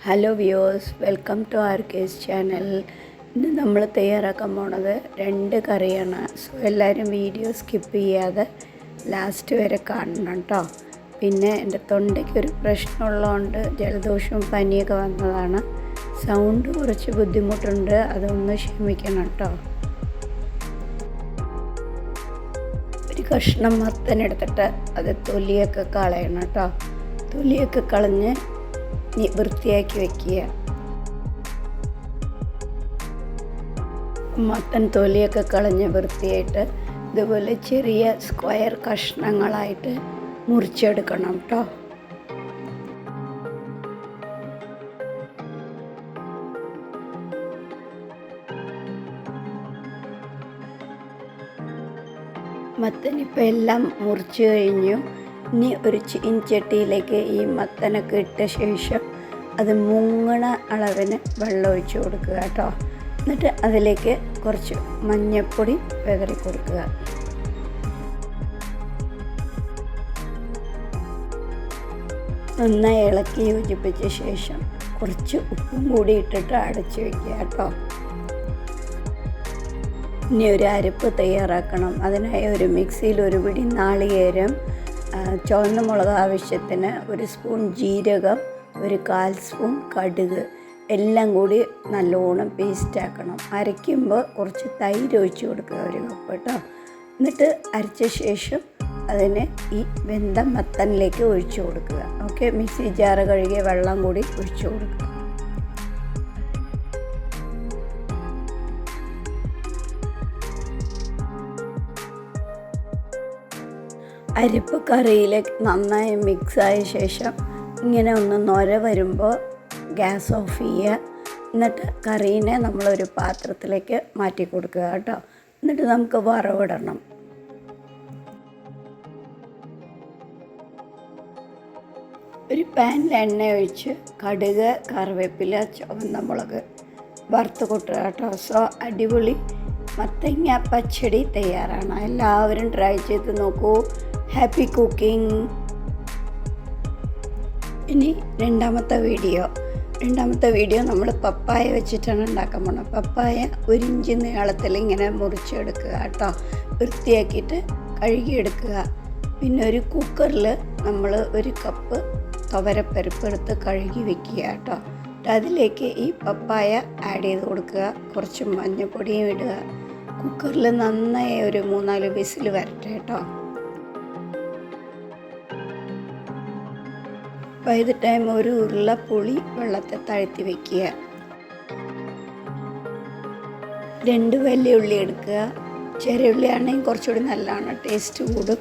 Hello viewers welcome to R K's channel ഇന്ന് നമ്മൾ തയ്യാറാക്കാൻ പോണത് രണ്ട് കറിയാണ്. സോ എല്ലാവരും വീഡിയോ സ്കിപ്പ് ചെയ്യാതെ ലാസ്റ്റ് വരെ കാണണം കേട്ടോ പിന്നെ എന്റെ തൊണ്ടയ്ക്ക് ഒരു പ്രശ്നമുള്ളതുകൊണ്ട് ജലദോഷവും പനിയൊക്കെ വന്നതാണ്. സൗണ്ട് കുറച്ച് ബുദ്ധിമുട്ടുണ്ട് അതൊന്ന് ക്ഷമിക്കണം കേട്ടോ ഒരു കഷ്ണം മത്തനെടുത്തിട്ട് അത് തൊലിയൊക്കെ കളയണം കേട്ടോ തൊലിയൊക്കെ കളഞ്ഞ് വൃത്തിയാക്കി വെക്കുക. മത്തൻ തൊലിയൊക്കെ കളഞ്ഞ് വൃത്തിയായിട്ട് ഇതുപോലെ ചെറിയ സ്ക്വയർ കഷ്ണങ്ങളായിട്ട് മുറിച്ചെടുക്കണം കേട്ടോ മത്തൻ ഇപ്പം എല്ലാം മുറിച്ച് കഴിഞ്ഞു. ഇനി ഒരു ചീൻചട്ടിയിലേക്ക് ഈ മത്തനൊക്കെ ഇട്ട ശേഷം അത് മുങ്ങണ അളവിന് വെള്ളം ഒഴിച്ച് കൊടുക്കുക കേട്ടോ. എന്നിട്ട് അതിലേക്ക് കുറച്ച് മഞ്ഞൾപ്പൊടി വിതറി കൊടുക്കുക. നന്നായി ഇളക്കി യോജിപ്പിച്ച ശേഷം കുറച്ച് ഉപ്പും കൂടി ഇട്ടിട്ട് അടച്ച് വയ്ക്കുക കേട്ടോ. ഇനി ഒരു അരപ്പ് തയ്യാറാക്കണം. അതിനായി ഒരു മിക്സിയിൽ ഒരു പിടി നാളികേരം ചുവന്ന മുളക് ആവശ്യത്തിന് ഒരു സ്പൂൺ ജീരകം ഒരു കാൽ സ്പൂൺ കടുക് എല്ലാം കൂടി നല്ലോണം പേസ്റ്റ് ആക്കണം. അരയ്ക്കുമ്പോൾ കുറച്ച് തൈര് ഒഴിച്ച് കൊടുക്കുക ഒരു കപ്പ് കേട്ടോ. എന്നിട്ട് അരച്ച ശേഷം അതിന് ഈ വെന്ത മത്തനിലേക്ക് ഒഴിച്ചു കൊടുക്കുക. ഓക്കെ മിക്സി ജാറ് കഴുകിയ വെള്ളം കൂടി ഒഴിച്ചു കൊടുക്കുക. അരിപ്പ് കറിയിൽ നന്നായി മിക്സായ ശേഷം ഇങ്ങനെ ഒന്ന് നൊര വരുമ്പോൾ ഗ്യാസ് ഓഫ് ചെയ്യുക. എന്നിട്ട് കറീനെ നമ്മളൊരു പാത്രത്തിലേക്ക് മാറ്റി കൊടുക്കുക കേട്ടോ. എന്നിട്ട് നമുക്ക് വറവിടണം. ഒരു പാനിൽ എണ്ണ ഒഴിച്ച് കടുക് കറിവേപ്പില ചുവന്ന മുളക് വറുത്ത് കൊട്ടുക കേട്ടോ. സോ അടിപൊളി മത്തങ്ങ പച്ചടി തയ്യാറാണ്. എല്ലാവരും ട്രൈ ചെയ്ത് നോക്കൂ. ഹാപ്പി കുക്കിംഗ് ഇനി രണ്ടാമത്തെ വീഡിയോ. രണ്ടാമത്തെ വീഡിയോ നമ്മൾ പപ്പായ വെച്ചിട്ടാണ് ഉണ്ടാക്കാൻ പോണത്. പപ്പായ ഒരു ഇഞ്ച് നീളത്തിൽ ഇങ്ങനെ മുറിച്ചെടുക്കുക കേട്ടോ. വൃത്തിയാക്കിയിട്ട് കഴുകിയെടുക്കുക. പിന്നെ ഒരു കുക്കറിൽ നമ്മൾ ഒരു കപ്പ് തുവരപ്പരിപ്പ് എടുത്ത് കഴുകി വെക്കുക കേട്ടോ. അതിലേക്ക് ഈ പപ്പായ ആഡ് ചെയ്ത് കൊടുക്കുക. കുറച്ച് മഞ്ഞൾപ്പൊടിയും ഇടുക. കുക്കറിൽ നന്നായി ഒരു മൂന്നാൽ വിസിൽ വരട്ടെ കേട്ടോ. അപ്പോൾ ടൈം ഒരു ഉരുള വെള്ളത്തെ താഴ്ത്തി വെക്കുക. രണ്ട് വലിയ ഉള്ളി എടുക്കുക. ചെറിയ ഉള്ളി ആണെങ്കിൽ കുറച്ചുകൂടി നല്ലതാണ് ടേസ്റ്റ് കൂടും.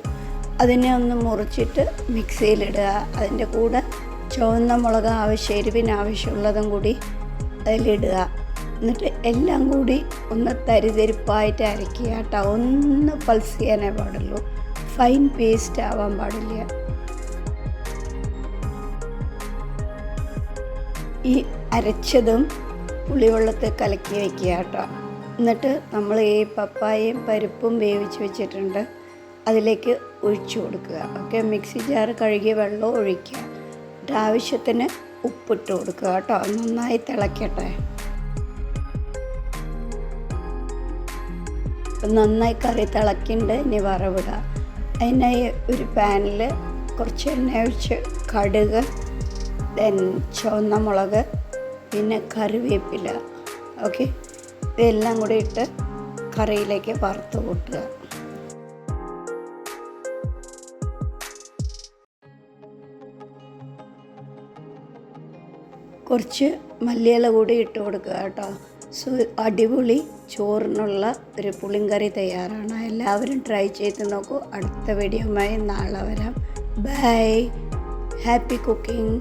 അതിനെ ഒന്ന് മുറിച്ചിട്ട് മിക്സിയിലിടുക അതിന്റെ കൂടെ ചുവന്ന മുളക് ആവശ്യം എരിവിന് ആവശ്യമുള്ളതും കൂടി അതിലിടുക. എന്നിട്ട് എല്ലാം കൂടി ഒന്ന് തരിതരിപ്പായിട്ട് അരയ്ക്കുക കേട്ടോ. ഒന്ന് പൾസ് ചെയ്യാനേ പാടുള്ളൂ. ഫൈൻ പേസ്റ്റ് ആവാൻ പാടില്ല. ഈ അരച്ചതും പുളിവെള്ളത്തിൽ കലക്കി വയ്ക്കുക കേട്ടോ. എന്നിട്ട് നമ്മൾ ഈ പപ്പായയും പരിപ്പും വേവിച്ച് വെച്ചിട്ടുണ്ട്. അതിലേക്ക് ഒഴിച്ചു കൊടുക്കുക. ഓക്കെ മിക്സി ജാർ കഴുകിയ വെള്ളം ഒഴിക്കുക. എന്നിട്ട് ആവശ്യത്തിന് ഉപ്പിട്ട് കൊടുക്കുക കേട്ടോ. നന്നായി തിളക്കട്ടെ. നന്നായി കറി തിളക്കിണ്ട് ഇനി വറവിടുക. അതിനായി ഒരു പാനിൽ കുറച്ച് എണ്ണ ഒഴിച്ച് കടുക് ദെൻ ചുവന്ന മുളക് പിന്നെ കറിവേപ്പില ഓക്കെ? ഇതെല്ലാം കൂടി ഇട്ട് കറിയിലേക്ക് വറുത്ത് കൂട്ടുക. കുറച്ച് മല്ലിയില കൂടി ഇട്ട് കൊടുക്കുക കേട്ടോ. സോ അടിപൊളി ചോറിനുള്ള ഒരു പുളിങ്കറി തയ്യാറാണ്. എല്ലാവരും ട്രൈ ചെയ്ത് നോക്കൂ. അടുത്ത വീഡിയോയുമായി നാളെ വരാം. ബൈ. Happy cooking.